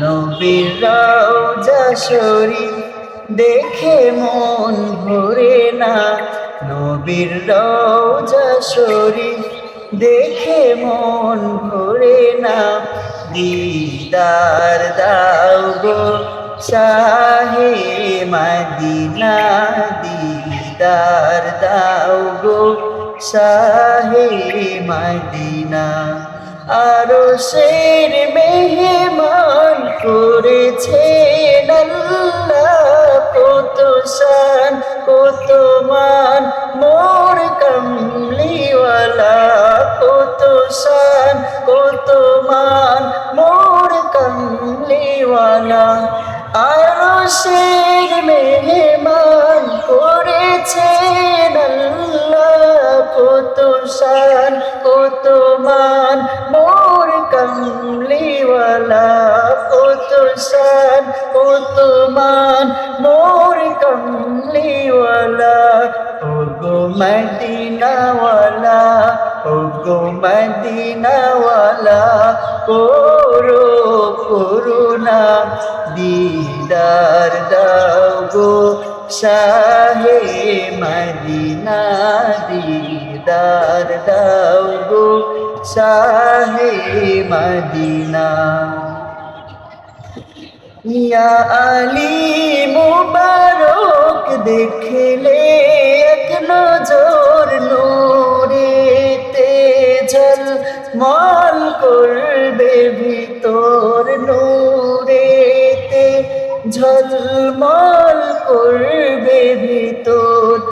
নবীর রওজা দেখে মন ভরে না। নবীর রওজা শরীফ দেখে মন ভরে না। দিদার দাও গো শাহে মদিনা, দিদার দাও গো শাহে মদিনা। আরও শের মেহমান করেছে কত শান কত মান মোর কমলিওয়ালা কত শান কত মান মোর কমলিওয়ালা। আরও শের মেহমান করেছে কত শান মদিনাওয়ালা ও গো মদিনাওয়ালা, করো করুণা, দিদার দাও গো শাহে মদিনা, দিদার দাও গো শাহে মদিনা। ইয়া আলী মুবারক দেখলে মল করবে ভিতর নূরেতে ঝলমল করবে ভিতর